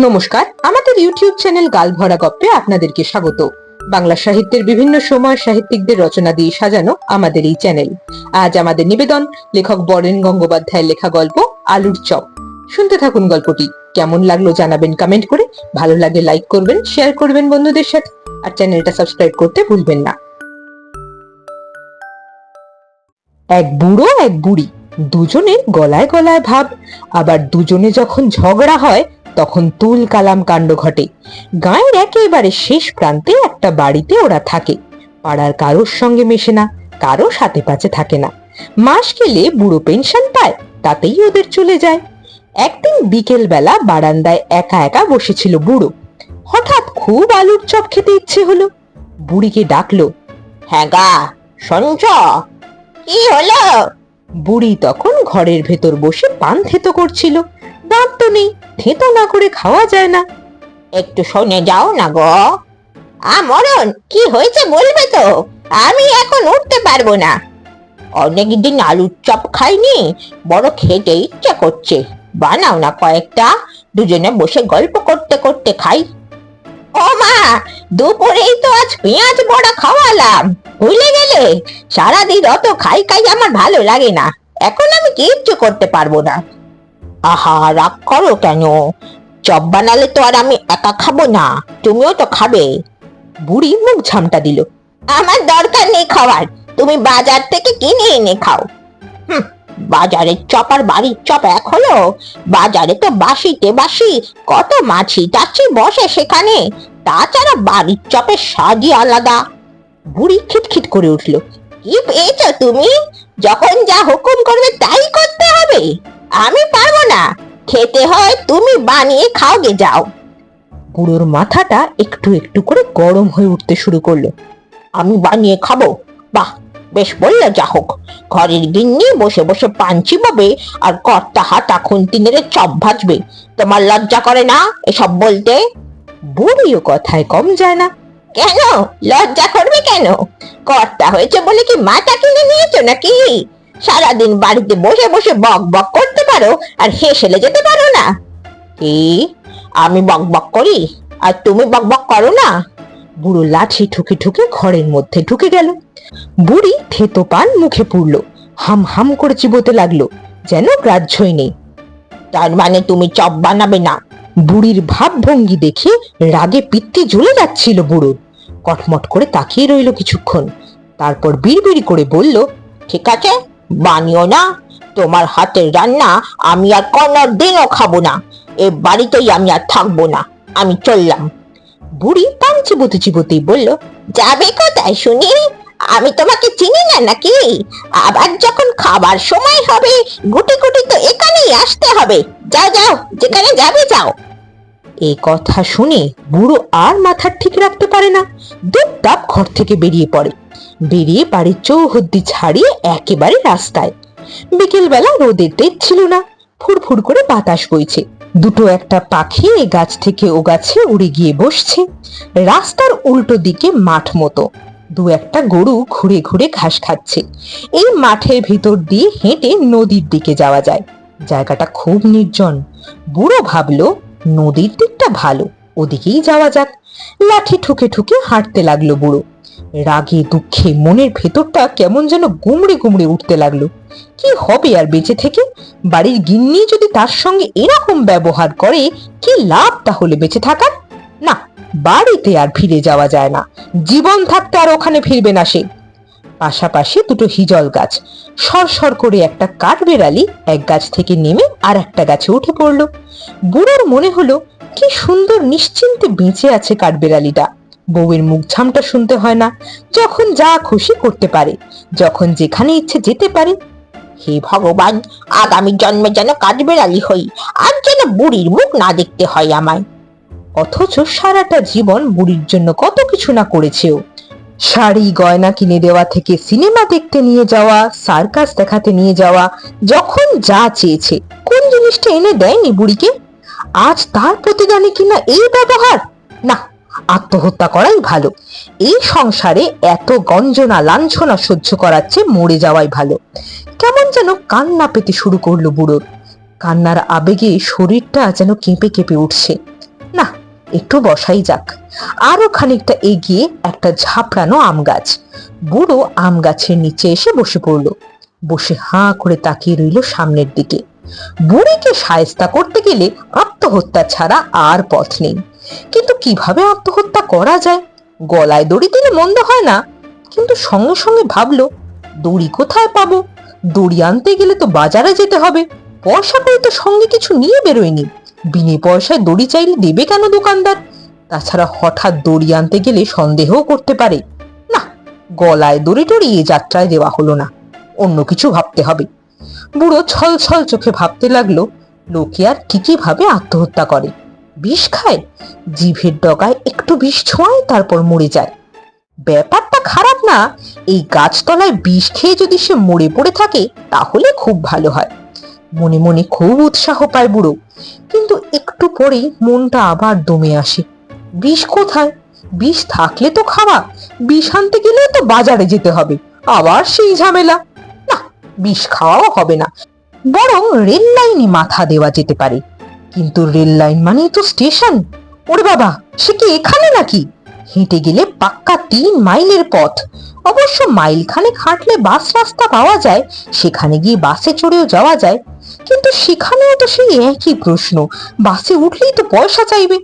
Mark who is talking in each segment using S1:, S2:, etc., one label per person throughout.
S1: নমস্কার, আমাদের YouTube channel গালভরা গপ্পে আপনাদেরকে স্বাগত। বাংলা সাহিত্যের বিভিন্ন সময় সাহিত্যিকদের রচনা দিয়ে সাজানো আমাদের এই চ্যানেল। আজ আমাদের নিবেদন, লেখক বরেন গঙ্গোপাধ্যায়ের লেখা গল্প, আলুর চপ। শুনতে থাকুন গল্পটি। কেমন লাগল জানাবেন কমেন্ট করে। ভালো লাগলে লাইক করবেন শেয়ার করবেন বন্ধুদের সাথে। আর চ্যানেলটা সাবস্ক্রাইব করতে ভুলবেন না। এক বুড়ো, এক বুড়ি, দুজনের গলায় গলায় ভাব। আবার দুজনে যখন ঝগড়া হয় তখন তুল কালাম কাণ্ড ঘটে। গাঁয়ের একেবারে শেষ প্রান্তে একটা বাড়িতে ওরা থাকে। পাড়ার কারোর সঙ্গে মেশে না কারও সাথে পাচে থাকে না। মাস গেলে বুড়ো পেনশন পায়, তাতেই ওদের চলে যায়। একদিন বিকেল বেলা বারান্দায় একা একা বসেছিল বুড়ো। হঠাৎ খুব আলুর চপ খেতে ইচ্ছে হলো। বুড়িকে ডাকলো হ্যাঁ গা সঞ্চ কি হলো? বুড়ি তখন ঘরের ভেতর বসে পান থেতো করছিল। দাঁত তো নেই। থেতো না করে খাওয়া যায় না। একটু শুনে যাও না গো। আমরণ, কি হয়েছে বলবে তো? আমি এখন উঠতে পারব না। অনেকদিন আলুর চপ খাইনি, বড় খেতে ইচ্ছা করছে। বানাও না কয়েকটা, দুজনে বসে গল্প করতে করতে খাই। ও মা, দুপুরেই তো আজ পেঁয়াজ বড়া খাওয়ালাম। ভুলে গেলে, সারাদিন অত খাই খাই আমার ভালো লাগে না। এখন আমি কিচ্ছু করতে পারব না। আহা রাগ করো কেন? চপ বানালে তো আর আমি একা খাব না তুমিও তো খাবে। বুড়ি মুখ ঝামটা দিল আমার দরকার নেই খাওয়ার তুমি বাজার থেকে কিনে এনে খাও। হুম, বাজারের চপ আর বাড়ির চপ এক হলো বাজারে তো বাসিতে বাসি কত মাছি টাছি বসে সেখানে তাছাড়া বাড়ির চপের স্বাদই আলাদা। বুড়ি খিটখিট করে উঠল কি পেয়েছ তুমি? যখন যা হুকুম করবে তাই করতে হবে। আমি পারব না। খেতে হয় তুমি বানিয়ে খাওগে যাও। বুড়োর মাথাটা একটু একটু করে গরম হয়ে উঠতে শুরু করল। আমি বানিয়ে খাব? বাহ, বেশ বলল যা হোক। ঘরের গিন্নি বসে বসে পান চিবাবে আর কর্তা হাতা খুন্তি নেড়ে চপ ভাজবে। তোমার লজ্জা করে না এসব বলতে? বুড়িও কথায় কম যায় না। কেন? লজ্জা করবে কেন? কর্তা হয়েছে বলে কি মাথা কিনে নিয়েছো নাকি? সারাদিন বাড়িতে বসে বসে বক বক করতে পারো আর হেসেলে যেতে পারো না। কি? আমি বক বক করি? আর তুমি বক বক করো না? বুড়ো লাঠি ঠুকে ঠুকে ঘরের মধ্যে ঢুকে গেল। বুড়ি থেতো পান মুখে পুড়ল, হাম হাম করে চিবোতে লাগল, যেন গ্রাহ্যই নেই। তার মানে তুমি চপ বানাবে না? বুড়ির ভাবভঙ্গি দেখে রাগে পিত্তি জ্বলে যাচ্ছিল বুড়োর কটমট করে তাকিয়ে রইল কিছুক্ষণ, তারপর বিড়বিড় করে বলল, ঠিক আছে বানিও না। তোমার হাতের রান্না আমি আর কোনো দিনও খাব না। এ বাড়িতেই আমি আর থাকব না। আমি চললাম। বুড়ি পান চিবোতে চিবোতেই বলল, যাবে কোথায় শুনি? আমি তোমাকে চিনি না নাকি? আবার যখন খাবার সময় হবে, গুটি গুটি তো এখানেই আসতে হবে। যাও যাও, যেখানে যাবে যাও। এই কথা শুনে বুড়ো আর মাথা ঠিক রাখতে পারে না। দুপদাপ ঘর থেকে বেরিয়ে পড়ে। বেরিয়ে বাড়ির চৌহদ্দি ছাড়িয়ে একেবারে রাস্তায়। বিকেলবেলা রোদের তেজ ছিল না, ফুরফুর করে বাতাস বইছে। দুটো একটা পাখি এ গাছ থেকে ও গাছে উড়ে গিয়ে বসছে। রাস্তার উল্টো দিকে মাঠ মতো। দু একটা গরু ঘুরে ঘুরে ঘাস খাচ্ছে। এই মাঠের ভিতর দিয়ে হেঁটে নদীর দিকে যাওয়া যায়। জায়গাটা খুব নির্জন। বুড়ো ভাবলো, নদীর দিকটা ভালো, ওদিকেই যাওয়া যাক। লাঠি ঠুকে ঠুকে হাঁটতে লাগল বুড়ো। রাগে, দুঃখে, মনের ভেতরটা কেমন যেন গুমড়ে গুমড়ে উঠতে লাগল। কি হবে আর বেঁচে থেকে? বাড়ির গিন্নি যদি তার সঙ্গে এরকম ব্যবহার করে, কি লাভ তাহলে বেঁচে থাকার? না, বাড়িতে আর ফিরে যাওয়া যায় না। জীবন থাকতে আর ওখানে ফিরবে না সে। পাশাপাশি দুটো হিজল গাছ। সরসর করে একটা কাঠ বেড়ালি এক গাছ থেকে নেমে আর একটা গাছে উঠে পড়ল। বুড়োর মনে হলো, কি সুন্দর নিশ্চিন্তে বেঁচে আছে কাঠবেড়ালিটা। বউয়ের মুখ ঝামটা শুনতে হয় না, যখন যা খুশি করতে পারে, যখন যেখানে ইচ্ছে যেতে পারে। হে ভগবান, আগামী জন্মে যেন কাঠবেড়ালি হই, আর যেন বুড়ির মুখ না দেখতে হয় আমায়। অথচ সারাটা জীবন বুড়ির জন্য কত কিছু না করেছেও। শাড়ি, গয়না কিনে দেওয়া থেকে সিনেমা দেখতে নিয়ে যাওয়া, সার্কাস দেখাতে নিয়ে যাওয়া, যখন যা চেয়েছে, কোন জিনিসটা এনে দেয়নি বুড়িকে? আজ তার প্রতিদানে কিনা এই ব্যবহার? না আত্মহত্যা করাই ভালো। এই সংসারে এত গঞ্জনা, লাঞ্ছনা সহ্য করার চেয়ে মরে যাওয়াই ভালো। কেমন যেন কান্না পেতে শুরু করল বুড়োর কান্নার আবেগে শরীরটা যেন কেঁপে কেঁপে উঠছে। না, একটু বসাই যাক। আরও খানিকটা এগিয়ে একটা ঝাপড়ানো আম গাছ। বুড়ো আম গাছের নিচে এসে বসে পড়ল। বসে হাঁ করে তাকিয়ে রইল সামনের দিকে। বুড়িকে সায়স্তা করতে গেলে আত্মহত্যা ছাড়া আর পথ নেই। কিন্তু কীভাবে আত্মহত্যা করা যায়? গলায় দড়ি দিলে মন্দ হয় না। কিন্তু সঙ্গে সঙ্গে ভাবলো, দড়ি কোথায় পাবো? দড়ি আনতে গেলে তো বাজারে যেতে হবে। পয়সা করে তো সঙ্গে কিছু নিয়ে বেরোয়নি। বিনে পয়সায় দড়ি চাইলে দেবে কেন দোকানদার? তাছাড়া হঠাৎ দড়ি আনতে গেলে সন্দেহও করতে পারে। না, গলায় দড়ি টড়ি এ যাত্রায় দেওয়া হলো না। অন্য কিছু ভাবতে হবে। বুড়ো ছল ছল চোখে ভাবতে লাগল, লোকে আর কি কি ভাবে আত্মহত্যা করে। বিষ খায়? জিভের ডগায় একটু বিষ ছোঁয়ায়, তারপর মরে যায়। ব্যাপারটা খারাপ না। এই গাছতলায় বিষ খেয়ে যদি সে মরে পড়ে থাকে, তাহলে খুব ভালো হয়। মনে মনে খুব উৎসাহ পায় বুড়ো। কিন্তু একটু পরেই মনটা আবার দমে আসে। বিষ কোথায়? বিষ থাকলে তো খাওয়া, বিষ আনতে গেলে তো বাজারে যেতে হবে। আবার সেই ঝামেলা। না, বিষ খাওয়াও হবে না। বরং রেল লাইনে মাথা দেওয়া যেতে পারে। কিন্তু রেল লাইন মানেই তো স্টেশন। ওরে বাবা, সে কি এখানে নাকি? হেঁটে গেলে পাক্কা তিন মাইলের পথ। অবশ্য মাইল খানেক হাঁটলে বাস রাস্তা পাওয়া যায়, সেখানে গিয়ে বাসে চড়েও যাওয়া যায়। কিন্তু সেখানেও তো সেই একই প্রশ্ন, বাসে উঠলেই তো পয়সা চাইবে।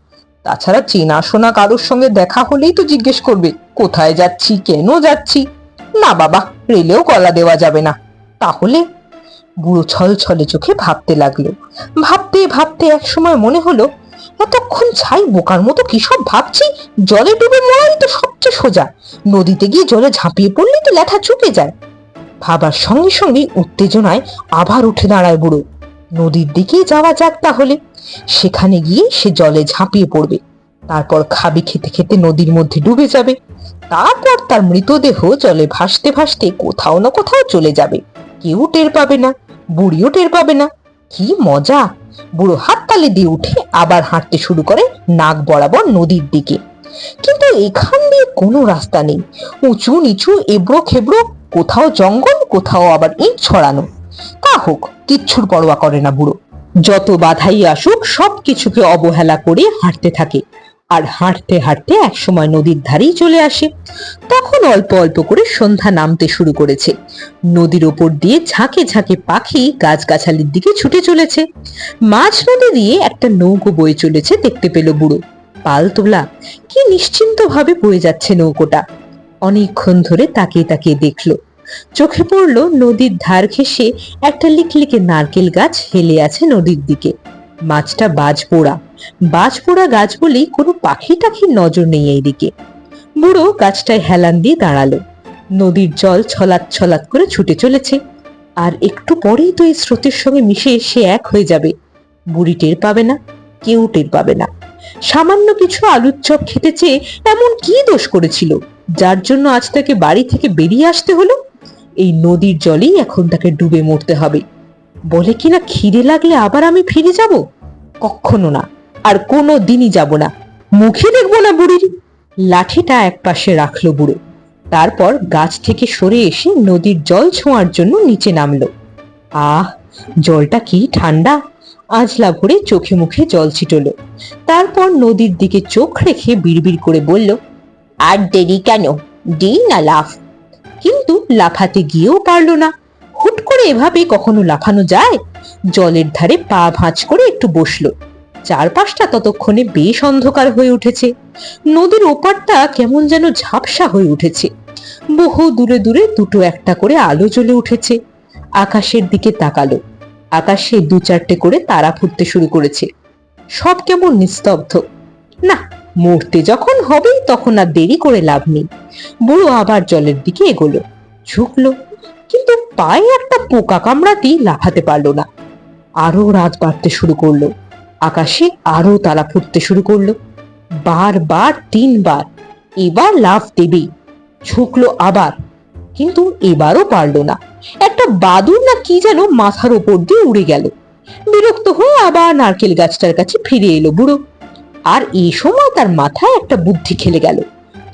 S1: তাছাড়া চেনাশোনা কারোর সঙ্গে দেখা হলেই তো জিজ্ঞেস করবে, কোথায় যাচ্ছি, কেন যাচ্ছি? না বাবা, রেলেও গলা দেওয়া যাবে না। তাহলে বুড়ো ছল ছলে চোখে ভাবতে লাগল। ভাবতে ভাবতে এক সময় মনে হলো, এতক্ষণ ছাই বোকার মতো কি সব ভাবছি? জলে ডুবে মরাই তো সবচেয়ে সোজা। নদীতে গিয়ে জলে ঝাঁপিয়ে পড়লেই তো ল্যাঠা চুকে যায়। ভাবার সঙ্গে সঙ্গে উত্তেজনায় আবার উঠে দাঁড়ায় বুড়ো। নদীর দিকে যাওয়া যাক তাহলে। সেখানে গিয়ে সে জলে ঝাঁপিয়ে পড়বে। তারপর খাবি খেতে খেতে নদীর মধ্যে ডুবে যাবে। তারপর তার মৃতদেহ জলে ভাসতে ভাসতে কোথাও না কোথাও চলে যাবে। কেউ টের পাবে না, বুড়িও টের পাবে না। কি মজা। বুড়ো হাততালি দিয়ে উঠে আবার হাঁটতে শুরু করে নাক বরাবর নদীর দিকে। কিন্তু এখান দিয়ে কোনো রাস্তা নেই। উঁচু নিচু এবড়ো খেবড়ো, কোথাও জঙ্গল, কোথাও আবার ইট ছড়ানো। তা হোক, কিচ্ছুর পরোয়া করে না বুড়ো। যত বাধাই আসুক সব কিছুকে অবহেলা করে হাঁটতে থাকে। আর হাঁটতে হাঁটতে একসময় নদীর ধারেই চলে আসে। তখন অল্প অল্প করে সন্ধ্যা নামতে শুরু করেছে। নদীর ওপর দিয়ে ঝাঁকে ঝাঁকে পাখি গাছগাছালির দিকে ছুটে চলেছে। মাঝ নদী দিয়ে একটা নৌকো বয়ে চলেছে দেখতে পেল বুড়ো। পাল তোলা কি নিশ্চিন্ত ভাবে বয়ে যাচ্ছে নৌকোটা। অনেকক্ষণ ধরে তাকিয়ে তাকিয়ে দেখল। চোখে পড়ল নদীর ধার ঘেঁষে একটা লিকলিকে নারকেল গাছ হেলে আছে নদীর দিকে। মাছটা বাজ পোড়া বাজ পোড়া গাছ বলেই কোনো পাখি টাখির নজর নেই এইদিকে। বুড়ো গাছটায় হেলান দিয়ে দাঁড়াল। নদীর জল ছলাৎ ছলাৎ করে ছুটে চলেছে। আর একটু পরেই তো এই স্রোতের সঙ্গে মিশে সে এক হয়ে যাবে। বুড়ি টের পাবে না, কেউ টের পাবে না। সামান্য কিছু আলুর চপ খেতে চেয়ে এমন কি দোষ করেছিল? যার জন্য আজ তাকে বাড়ি থেকে বেরিয়ে আসতে হলো? এই নদীর জলেই এখন তাকে ডুবে মরতে হবে। বলে কিনা খিদে লাগলে আবার আমি ফিরে যাব? কখনো না, আর কোনো দিনই যাব না। মুখে দেখব না বুড়ির। লাঠিটা এক পাশে রাখল বুড়ো। তারপর গাছ থেকে সরে এসে নদীর জল ছোঁয়ার জন্য নিচে নামলো। আহ, জলটা কি ঠান্ডা? আজলা ভরে চোখে মুখে জল ছিটলো। তারপর নদীর দিকে চোখ রেখে বিড়বিড় করে বলল, আর দেরি কেন? দি না লাফ। কিন্তু লাফাতে গিয়েও পারল না। এভাবে কখনো লাফানো যায়? জলের ধারে পা ভাঁজ করে একটু বসল। চারপাশটা ততক্ষণে বেশ অন্ধকার হয়ে উঠেছে। নদীর ওপারটা কেমন যেন ঝাপসা হয়ে উঠেছে। বহু দূরে দূরে দুটো একটা করে আলো জ্বলে উঠেছে। আকাশের দিকে তাকালো। আকাশে দু চারটে করে তারা ফুটতে শুরু করেছে। সব কেমন নিস্তব্ধ। না, মরতে যখন হবেই তখন আর দেরি করে লাভ নেই। বুড়ো আবার জলের দিকে এগোলো। ঝুঁকলো। কিন্তু পায়ে একটা পোকা কামড়াতেই লাফাতে পারল না। আরও রাত বাড়তে শুরু করল। আকাশে আরও তারা ফুটতে শুরু করল। বারবার তিনবার। এবার লাফ দেবেই। ঝুঁকলো আবার। কিন্তু এবারও পারল না। একটা বাদুর না কি যেন মাথার ওপর দিয়ে উড়ে গেল। বিরক্ত হয়ে আবার নারকেল গাছটার কাছে ফিরে এলো বুড়ো। আর এই সময় তার মাথায় একটা বুদ্ধি খেলে গেল।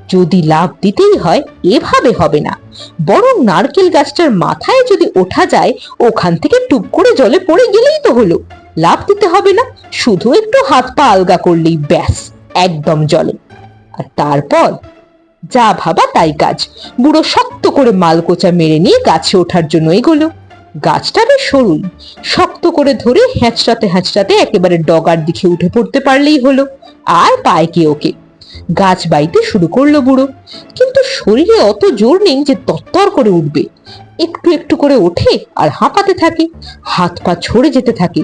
S1: যদি লাভ দিতেই হয়, এভাবে হবে না। বরং নারকেল গাছটার মাথায় যদি ওঠা যায়, ওখান থেকে টুক করে জলে পড়ে গেলেই তো হলো। লাভ দিতে হবে না, শুধু একটু হাত পা আলগা করলেই ব্যাস, একদম জলে। আর তারপর? যা ভাবা তাই কাজ। বুড়ো শক্ত করে মালকোচা মেরে নিয়ে গাছে ওঠার জন্য এগোলো। গাছটা বেশ সরুই। শক্ত করে ধরে হ্যাঁচড়াতে হ্যাঁচড়াতে একেবারে ডগার দিকে উঠে পড়তে পারলেই হলো। আর পায় কে ওকে? গাছ বাইতে শুরু করল বুড়ো। কিন্তু শরীরে অত জোর নেই যে তত্তর করে উঠবে। একটু একটু করে ওঠে আর হাঁপাতে থাকে, হাত পা ছড়ে যেতে থাকে।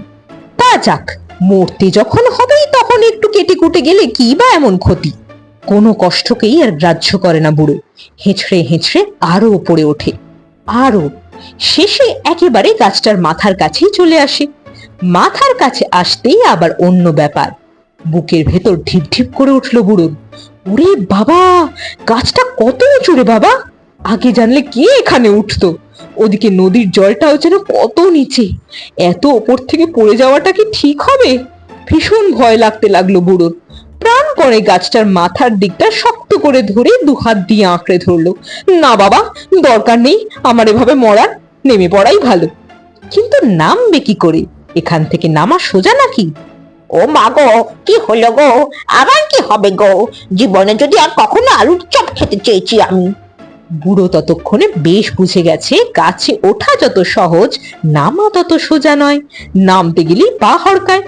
S1: তা যাক, মরতে যখন হবেই তখন একটু কেটে কুটে গেলে কি বা এমন ক্ষতি? কোনো কষ্টকেই আর গ্রাহ্য করে না বুড়ো। হেঁচড়ে হেঁচড়ে আরও ওপরে ওঠে। আরও। শেষে একেবারে গাছটার মাথার কাছেই চলে আসে। মাথার কাছে আসতেই আবার অন্য ব্যাপার। বুকের ভেতর ঢিপ ঢিপ করে উঠল বুড়োর ওরে বাবা, গাছটা কত উঁচু রে বাবা। আগে জানলে কে এখানে উঠতো? ওদিকে নদীর জলটাও যেন কত নিচে। এত ওপর থেকে পড়ে যাওয়াটা কি ঠিক হবে? ভীষণ ভয় লাগতে লাগল বুড়োর প্রাণ করে গাছটার মাথার দিকটা শক্ত করে ধরে দু হাত দিয়ে আঁকড়ে ধরলো। না বাবা, দরকার নেই, আমার এভাবে মরার, নেমে পড়াই ভালো। কিন্তু নামবে কি করে? এখান থেকে নামা সোজা নাকি?
S2: ও মা গো, কি হলো গো? আবার কি হবে গো? জীবনে যদি আর কখনো আলুর চপ খেতে চেয়েছি আমি।
S1: বুড়ো ততক্ষণে বেশ বুঝে গেছে, গাছে ওঠা যত সহজ, নামা তত সোজা নয়। নামতে গেলেই পা হড়কায়।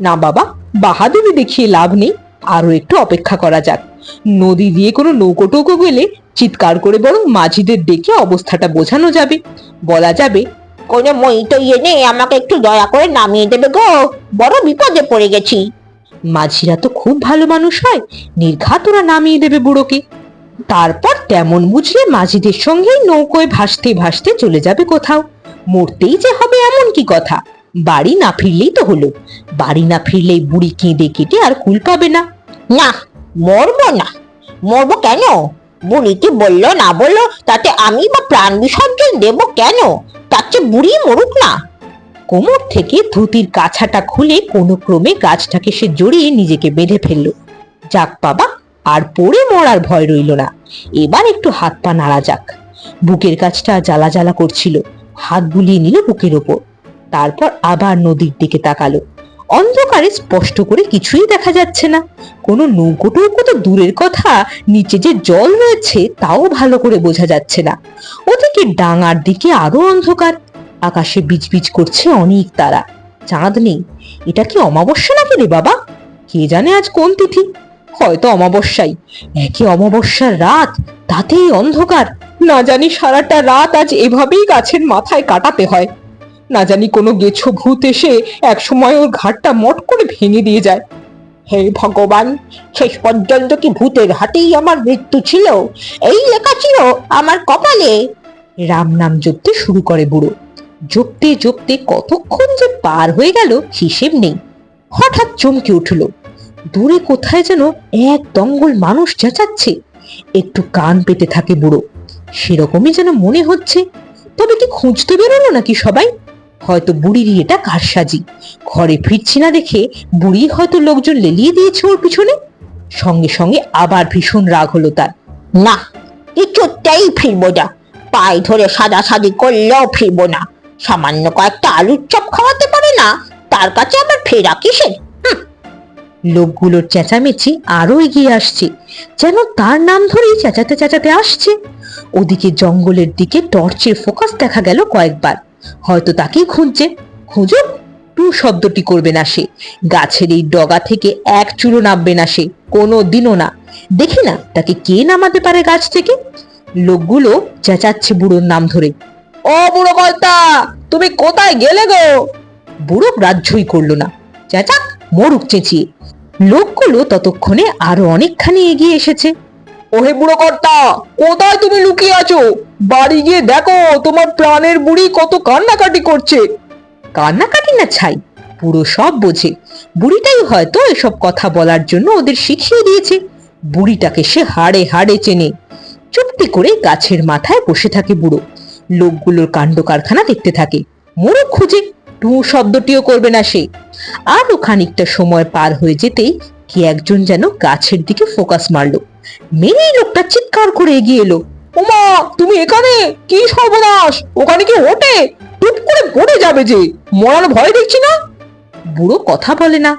S1: না বাবা, বাহাদুরি দেখিয়ে লাভ নেই। আরও একটু অপেক্ষা করা যাক। নদী দিয়ে কোনো নৌকো টৌকো গেলে চিৎকার করে বরং মাঝিদের ডেকে অবস্থাটা বোঝানো যাবে। বলা যাবে
S2: কোনো তো এনে আমাকে একটু দয়া করে নামিয়ে দেবে গো। বড় বিপদে পড়ে গেছি।
S1: মাঝিরা তো খুব ভালো মানুষ হয়, নির্ঘাত ওরা নামিয়ে দেবে বুড়োকে। তারপর তেমন বুঝলে মাঝিদের সঙ্গেই নৌকোয় ভাসতে ভাসতে চলে যাবে কোথাও। মরতেই যে হবে এমন কি কথা? বাড়ি না ফিরলেই তো হলো। বাড়ি না ফিরলেই বুড়ি কেঁদে কেটে আর কুল পাবে না।
S2: না, মরবো না। মরবো কেন? বুড়ি কি বলল না বলল, তাতে আমি বা প্রাণ বিসর্জন দেব কেন? তার চেয়ে বুড়ি মরুক না।
S1: কোমর থেকে ধুতির কাছাটা খুলে কোনো ক্রমে গাছটাকে সে জড়িয়ে নিজেকে বেঁধে ফেলল। যাক বাবা, আর পড়ে মরার ভয় রইল না। এবার একটু হাত পা নাড়া যাক। বুকের কাছটা জ্বালা জ্বালা করছিল। হাত বুলিয়ে নিল বুকের ওপর। তারপর আবার নদীর দিকে তাকালো। অন্ধকারে স্পষ্ট করে কিছুই দেখা যাচ্ছে না। কোনো নৌকো টৌকো তো দূরের কথা, নিচে যে জল রয়েছে তাও ভালো করে বোঝা যাচ্ছে না। ওদিকে ডাঙার দিকে আরও অন্ধকার, আকাশে বিজবিজ করছে অনেক তারা। চাঁদ নেই, এটা কি অমাবস্যা নাকি রে বাবা? কে জানে আজ কোন তিথি? হয়তো অমাবস্যাই। একে অমাবস্যার রাত, তাতেই অন্ধকার। না জানি সারাটা রাত আজ এভাবেই গাছের মাথায় কাটাতে হয়। না জানি কোনো গেছো ভূত এসে এক সময় ওর ঘাটটা মট করে ভেঙে দিয়ে যায়।
S2: হে ভগবান, শেষ পর্যন্ত কি ভূতের হাতেই আমার মৃত্যু ছিল? এই লেখা ছিল আমার কপালে।
S1: রাম নাম জপতে শুরু করে বুড়ো। জপতে জপতে কতক্ষণ যে পার হয়ে গেল হিসেব নেই। হঠাৎ চমকে উঠল। দূরে কোথায় যেন এক দঙ্গল মানুষ চেঁচাচ্ছে। একটু কান পেতে থাকে বুড়ো। সেরকমই যেন মনে হচ্ছে। তবে কি খুঁজতে বেরোলো নাকি সবাই? হয়তো বুড়িরই এটা কারসাজি। ঘরে ফিরছি না দেখে বুড়ি হয়তো লোকজন লেলিয়ে দিয়েছে ওর পিছনে। সঙ্গে সঙ্গে আবার ভীষণ রাগ হলো তার।
S2: না, কিছুতেই ফিরবো না। পায়ে ধরে সাদা সাদি করলেও ফিরবো না। সামান্য কয়েকটা আলুর চপ খাওয়াতে পারে না। তার কাছে আবার ফেরা কিসের?
S1: লোকগুলোর চেঁচামেচি আরও এগিয়ে আসছে। যেন তার নাম ধরেই চেঁচাতে চেঁচাতে আসছে। ওদিকে জঙ্গলের দিকে টর্চের ফোকাস দেখা গেল কয়েকবার। হয়তো তাকেই খুঁজছে। খুঁজুক টু শব্দটি করবে না সে। গাছের এই ডগা থেকে এক চুলো নামবে না সে কোনো দিনও না। দেখি না, তাকে কে নামাতে পারে গাছ থেকে? লোকগুলো চেঁচাচ্ছে বুড়োর নাম ধরে। ও বুড়ো কর্তা, তুমি কোথায় গেলে গো? বুড়ো গ্রাহ্যই করল না। চেঁচাক, মরুক চেঁচিয়ে। লোকগুলো ততক্ষণে আরও অনেকখানি এগিয়ে এসেছে। ওহে বুড়ো কর্তা, কোথায় তুমি লুকিয়ে আছো? বাড়ি গিয়ে দেখো, তোমার প্রাণের বুড়ি কত কান্নাকাটি করছে। কান্নাকাটি না ছাই পুরো সব বোঝে। বুড়িটাই হয়তো এসব কথা বলার জন্য ওদের শিখিয়ে দিয়েছে। বুড়িটাকে সে হাড়ে হাড়ে চেনে। চুপটি করে গাছের মাথায় বসে থাকে বুড়ো। লোকগুলোর কাণ্ড কারখানা দেখতে থাকে। মোড়ক খুঁজে, টু শব্দটিও করবে না সে। আরও খানিকটা সময় পার হয়ে যেতেই কি একজন যেন গাছের দিকে ফোকাস মারলো। মেরেই লোকটা চিৎকার করে এগিয়ে এলো। ওমা তুমি এখানে? কি সর্বনাশ? ওখানে কি ওঠে? টুপ করে পড়ে যাবে যে। মরার ভয় দেখছি না? বুড়ো কথা বলে না।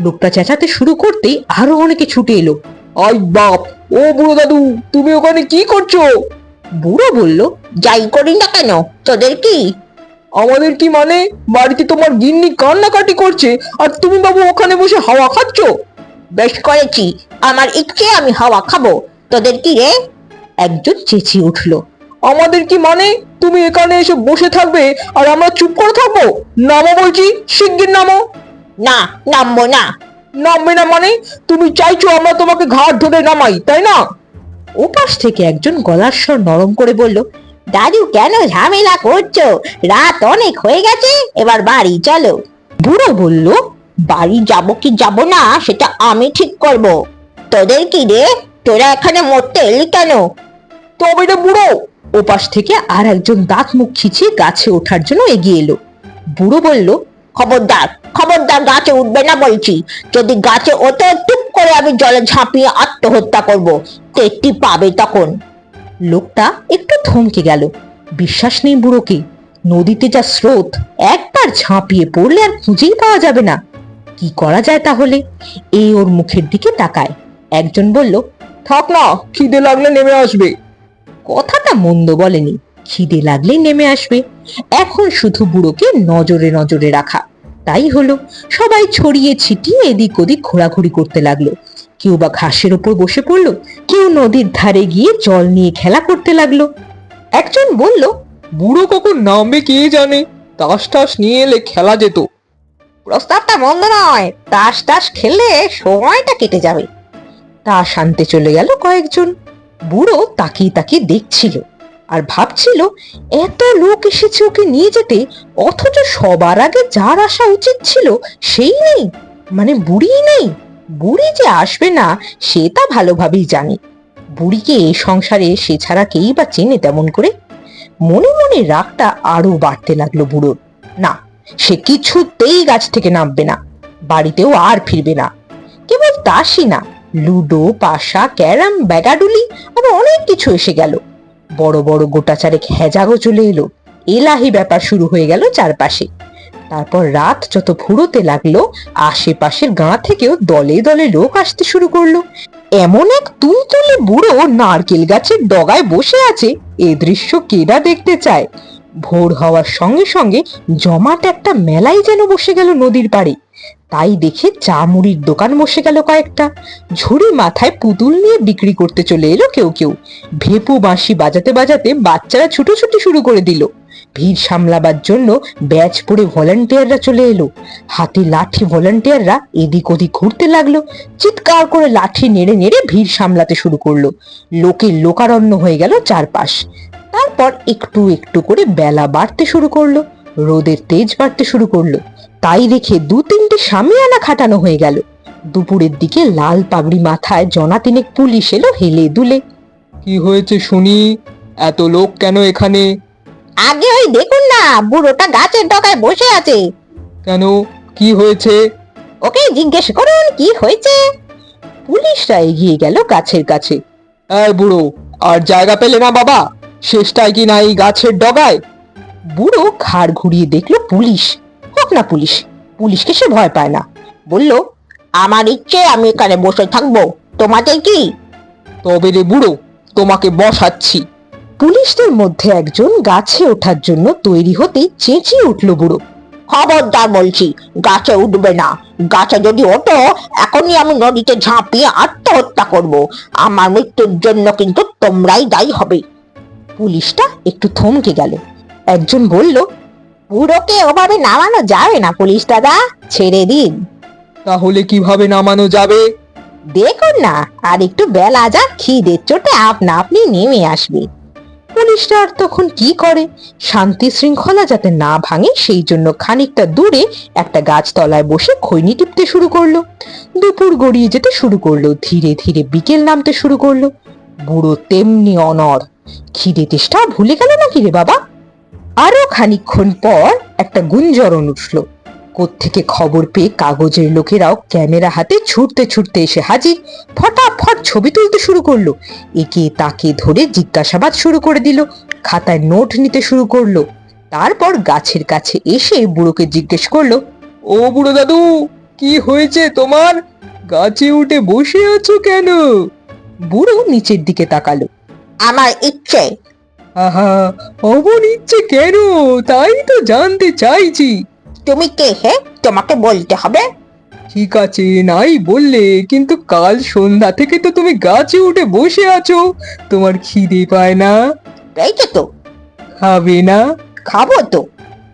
S1: লোকটা চেঁচাতে শুরু করতেই আরও অনেকে ছুটে এলো।
S3: আই বাপ! ও বুড়ো দাদু তুমি ওখানে কি করছ?
S1: বুড়ো বলল
S2: যাই করি না কেন? তোদের কি?
S3: আমাদের কি মানে? বাড়িতে তোমার গিন্নি কান্নাকাটি করছে আর তুমি বাবু ওখানে বসে হাওয়া খাচ্ছ?
S2: বেশ করেছি। আমার ইচ্ছে আমি হাওয়া খাব। তোদের কি রে?
S1: একজন চেঁচিয়ে উঠল।
S3: আমাদের কি মানে? তুমি এখানে এসে বসে থাকবে আর আমরা চুপ করে থাকব? নামো বলছি শিগগির নামো।
S2: না নামবো না।
S3: নামবে না মানে? তুমি চাইছো আমরা তোমাকে ঘাট ধরে নামাই তাই না?
S1: ওপাশ থেকে একজন গলার স্বর নরম করে বলল
S2: দাদু কেন ঝামেলা করছ? রাত অনেক হয়ে গেছে এবার বাড়ি চলো।
S1: বুড়ো বলল
S2: বাড়ি যাব কি যাব না সেটা আমি ঠিক করব। তোদের কি রে? তোরা এখানে মরতে এলি কেন?
S3: তবে রে বুড়ো।
S1: ওপাশ থেকে আর একজন দাঁত মুখ খিচিয়ে গাছে ওঠার জন্য এগিয়ে এলো। বুড়ো বলল
S2: খবরদার খবরদার গাছে উঠবে না বলছি। যদি গাছে ওঠে টুপ করে আমি জলে ঝাঁপিয়ে আত্মহত্যা করব। তেটটি পাবে তখন।
S1: লোকটা একটু থমকে গেল। বিশ্বাস নেই বুড়োকে। নদীতে যা স্রোত একবার ঝাঁপিয়ে পড়লে আর খুঁজেই পাওয়া যাবে না। কি করা যায় তাহলে? এই ওর মুখের দিকে তাকায়। একজন বলল,
S3: থাক না, খিদে লাগলে নেমে আসবে।
S1: কথাটা মন্দ বলেনি, খিদে লাগলেই নেমে আসবে। এখন শুধু বুড়োকে নজরে নজরে রাখা। তাই হলো, সবাই ছড়িয়ে ছিটিয়ে এদিক ওদিক ঘোরাঘুরি করতে লাগল। কেউ বা ঘাসের ওপর বসে পড়ল, কেউ নদীর ধারে গিয়ে জল নিয়ে খেলা করতে লাগল। একজন বলল,
S3: বুড়ো কখন নামবে কে জানে? তাস টাস নিয়ে এলে খেলা যেত।
S2: প্রস্তাবটা মন্দ নয়, তাস টাস খেললে সময়টা কেটে যাবে।
S1: তা শান্তে চলে গেল কয়েকজন। বুড়ো তাকিয়ে তাকিয়ে দেখছিল আর ভাবছিল, এত লোক এসেছে ওকে নিয়ে যেতে, অথচ সবার আগে যার আসা উচিত ছিল সেই নেই। মানে বুড়ি নেই। বুড়ি যে আসবে না, সে তা ভালোভাবেই জানে। বুড়িকে এই সংসারে সে ছাড়া কেই বা চেনে তেমন করে। মনে মনে রাগটা আরও বাড়তে লাগল বুড়োর। না, সে কিছুতেই গাছ থেকে নামবে না। বাড়িতেও আর ফিরবে না। কেবল তাসই না। লুডো, পাশা, ক্যারাম ব্যাগাডুলি আরও অনেক কিছু এসে গেল। বড় বড় গোটা চারেক হেজাগো চলে এলো। এলাহি ব্যাপার শুরু হয়ে গেল চারপাশে। তারপর রাত যত ফুরোতে লাগল, আশেপাশের গাঁ থেকেও দলে দলে লোক আসতে শুরু করল। এমন এক তুলতুলে বুড়ো নারকেল গাছের ডগায় বসে আছে, এ দৃশ্য কেডা দেখতে চায়? ভোর হওয়ার সঙ্গে সঙ্গে জমাট একটা মেলাই যেন বসে গেল নদীর পাড়ে। তাই দেখে চা মুড়ির দোকান বসে গেল কয়েকটা। ঝুড়ি মাথায় পুতুল নিয়ে বিক্রি করতে চলে এলো কেউ কেউ। ভেপু বাঁশি বাজাতে বাজাতে বাচ্চারা ছুটোছুটি শুরু করে দিল। ভিড় সামলাবার জন্য ব্যাচ পরে ভলান্টিয়াররা চলে এলো। হাতে লাঠি ভলান্টিয়াররা এদিক ওদিক ঘুরতে লাগল। চিৎকার করে লাঠি নেড়ে নেড়ে ভিড় সামলাতে শুরু করল। লোকে লোকারণ্য হয়ে গেল চারপাশ। তারপর একটু একটু করে বেলা বাড়তে শুরু করল। রোদের তেজ বাড়তে শুরু করল। তাই দেখে দু তিনটে সামিয়ানা খাটানো হয়ে গেল। দুপুরের দিকে লাল পাগড়ি মাথায় জনা তিনেক পুলিশ এলো হেলে দুলে।
S3: কি হয়েছে শুনি? এত লোক কেন এখানে?
S2: আগে ওই দেখুন না বুড়োটা গাছের ডগায় বসে আছে।
S3: কেন? কি হয়েছে?
S2: ওকে জিজ্ঞেস করুন কি হয়েছে?
S1: পুলিশরা এগিয়ে গেল গাছের কাছে।
S3: এই বুড়ো আর জায়গা পেলে না বাবা? শেষটায় কি না এই গাছের ডগায়?
S1: বুড়ো ঘাড় ঘুরিয়ে দেখল পুলিশ। হোক না পুলিশ, পুলিশকে সে ভয় পায় না। বলল,
S2: আমার ইচ্ছে, আমি এখানে বসে থাকব। তোমাদের কি?
S3: তবে রে বুড়ো, তোমাকে বসাচ্ছি।
S1: পুলিশদের মধ্যে একজন গাছে ওঠার জন্য তৈরি হতে চেঁচিয়ে উঠল বুড়ো।
S2: খবরদার বলছি, গাছে উঠবে না। গাছে যদি ওঠো, এখনই আমি নদীতে ঝাঁপিয়ে আত্মহত্যা করব। আমার মৃত্যুর জন্য কিন্তু তোমরাই দায়ী হবে।
S1: পুলিশটা একটু থমকে গেল। একজন বলল
S2: বুড়োকে ওভাবে নামানো যাবে না পুলিশ দাদা। ছেড়ে দিন।
S3: তাহলে কীভাবে নামানো যাবে?
S2: দেখুন না আর একটু বেলা যাক খিদের চোটে আপনা আপনি নেমে আসবে।
S1: পুলিশরা আর তখন কি করে? শান্তি শৃঙ্খলা যাতে না ভাঙে সেই জন্য খানিকটা দূরে একটা গাছতলায় বসে খৈনি টিপতে শুরু করল। দুপুর গড়িয়ে যেতে শুরু করল ধীরে ধীরে বিকেল নামতে শুরু করল। বুড়ো তেমনি অনর খিদে তেষ্টা ভুলে গেল নাকি রে বাবা? আরও খানিকক্ষণ পর একটা গুঞ্জরণ উঠল। থেকে খবর পেয়ে কাগজের লোকেরাও ক্যামেরা হাতে ছুটতে ছুটতে এসে হাজির। ফটাফট ছবি তুলতে শুরু করল। একে তাকে ধরে জিজ্ঞাসাবাদ শুরু করে দিল, খাতায় নোট নিতে শুরু করল। তারপর গাছের কাছে এসে বুড়োকে জিজ্ঞেস করল,
S3: ও বুড়ো দাদু, কি হয়েছে তোমার? গাছে উঠে বসে আছো কেন?
S1: বুড়ো নিচের দিকে তাকালো,
S2: আমার ইচ্ছে
S3: আহা অমন ইচ্ছে কেন? তাই তো জানতে চাইছি।
S2: তুমি কে হে? তোমাকে বলতে হবে।
S3: ঠিক আছে নাই বললে কিন্তু কাল সন্ধ্যা থেকে তো তুমি গাছে উঠে বসে আছো। তোমার খিদে পায় না।
S2: পেয়েছ তো।
S3: খাবে না?
S2: খাব তো।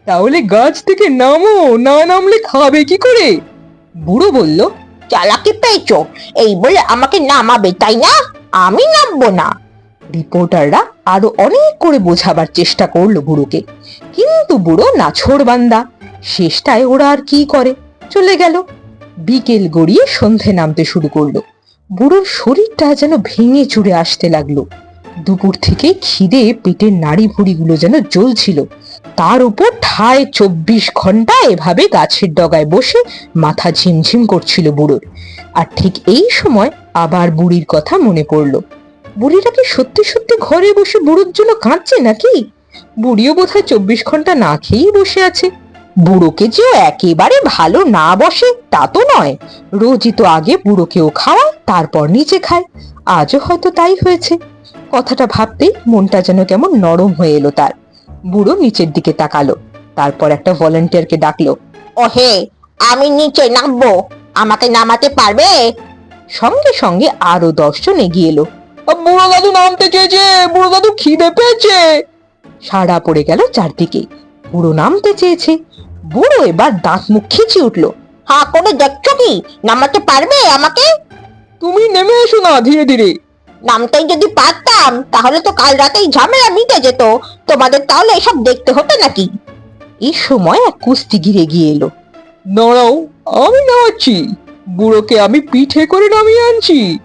S3: তাহলে গাছ থেকে নামো না নামলে খাবে কি করে?
S1: বুড়ো বলল
S2: চালাকি পেয়েছ? এই বলে আমাকে নামাবে তাই না? আমি নামবো না।
S1: রিপোর্টাররা আরও অনেক করে বোঝাবার চেষ্টা করল বুড়োকে। কিন্তু বুড়ো নাছোড় বান্দা, শেষটায় ওরা আর কি করে? চলে গেল। বিকেল গড়িয়ে সন্ধে নামতে শুরু করল। বুড়োর শরীরটা যেন ভেঙে চুরে আসতে লাগল। দুপুর থেকে খিদে পেটের নাড়ি ভুড়িগুলো যেন জ্বলছিল। তার উপর ঠায় চব্বিশ ঘণ্টা এভাবে গাছের ডগায় বসে মাথা ঝিমঝিম করছিল বুড়োর। আর ঠিক এই সময় আবার বুড়ির কথা মনে পড়ল। বুড়িটা কি সত্যি সত্যি ঘরে বসে বুড়োর জন্য কাঁদছে নাকি? বুড়িও বোধহয় চব্বিশ ঘণ্টা না খেয়েই বসে আছে। বুড়োকে যে একেবারে ভালো না বসে, তা তো নয়। রোজই তো আগে বুড়োকেও খাওয়ায়, তারপর নিচে খায়। আজও হয়তো তাই হয়েছে। কথাটা ভাবতেই মনটা যেন কেমন নরম হয়ে এলো তার। বুড়ো নিচের দিকে তাকালো। তারপর একটা ভলেন্টিয়ারকে ডাকলো
S2: ও হে আমি নিচে নামবো। আমাকে নামাতে পারবে?
S1: সঙ্গে সঙ্গে আরও দশজন এগিয়ে এলো।
S3: বুড়ো দাদু নামতে চেয়েছে, বুড়ো দাদু খিদে পেয়েছে।
S1: সাড়া পড়ে গেল চারদিকে, বুড়ো নামতে চেয়েছে। বুড়ো এবার দাঁত মুখ খিচে উঠল।
S2: হ্যাঁ করে দেখছ কি? নামাতে পারবে আমাকে?
S3: তুমি নেমে এসো না, ধীরে ধীরে।
S2: নামতেই যদি পারতাম, তাহলে তো কাল রাতেই ঝামেলা মিটে যেত। তোমাদের তাহলে এসব দেখতে হতো নাকি?
S1: এই সময় এক কুস্তিগির এগিয়ে এলো।
S3: দাঁড়াও, আমি নামাচ্ছি। বুড়োকে আমি পিঠে করে নামিয়ে আনছি।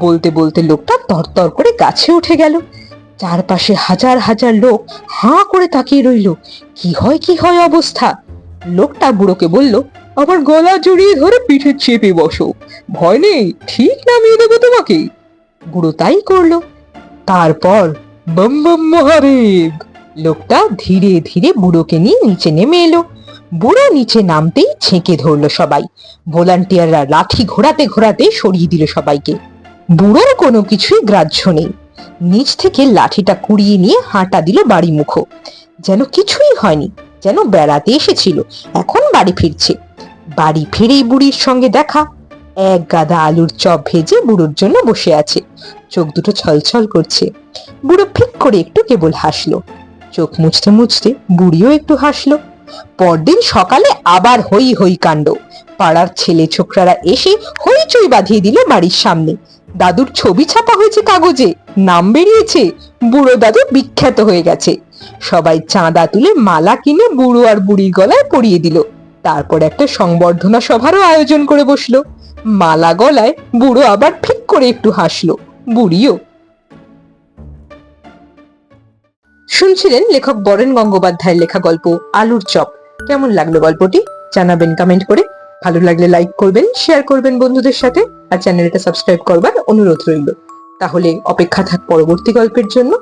S1: বলতে বলতে লোকটা তরতর করে গাছে উঠে গেল। চারপাশে হাজার হাজার লোক হাঁ করে তাকিয়ে রইল। কি হয় কি হয় অবস্থা? লোকটা বুড়োকে বলল,
S3: আমার গলা জড়িয়ে ধরে পিঠে চেপে বসো। ভয় নেই, ঠিক নামিয়ে দেবো তোমাকে।
S1: বুড়ো তাই করল। তারপর
S3: বম বম, মহাদেব।
S1: লোকটা ধীরে ধীরে বুড়োকে নিয়ে নিচে নেমে এলো। বুড়ো নিচে নামতেই ছেঁকে ধরলো সবাই। ভলান্টিয়াররা লাঠি ঘোরাতে ঘোরাতে সরিয়ে দিল সবাইকে। বুড়োর কোনো কিছুই গ্রাহ্য নেই। নিচ থেকে লাঠিটা কুড়িয়ে নিয়ে হাঁটা দিল বাড়ি মুখো যেন কিছুই হয়নি, যেন বেড়াতে এসেছিল, এখন বাড়ি ফিরছে। বাড়ি ফিরেই বুড়ির সঙ্গে দেখা। এক গাদা আলুর চপ ভেজে বুড়োর জন্য বসে আছে। চোখ দুটো ছলছল করছে। বুড়ো ফিক করে একটু কেবল হাসলো। চোখ মুছতে মুছতে বুড়িও একটু হাসলো। পরদিন সকালে আবার হই হই কাণ্ড। পাড়ার ছেলে ছোকরারা এসে হইচই বাঁধিয়ে দিল বাড়ির সামনে। দাদুর ছবি ছাপা হয়েছে কাগজে, নাম বেরিয়েছে, বুড়ো দাদু বিখ্যাত হয়ে গেছে। সবাই চাঁদা তুলে মালা কিনে বুড়ো আর বুড়ির গলায় পরিয়ে দিল। তারপর একটা সংবর্ধনা সভারও আয়োজন করে বসল। মালা গলায় বুড়ো আবার ফিক করে একটু হাসলো। বুড়িও, শুনছিলেন লেখক বরেন গঙ্গোপাধ্যায়ের লেখা গল্প, আলুর চপ। কেমন লাগল গল্পটি? জানাবেন কমেন্ট করে। ভালো লাগলে লাইক করবেন শেয়ার করবেন বন্ধুদের সাথে, আর চ্যানেলটা সাবস্ক্রাইব করবার অনুরোধ রইল। তাহলে অপেক্ষা থাক পরবর্তী গল্পের জন্য।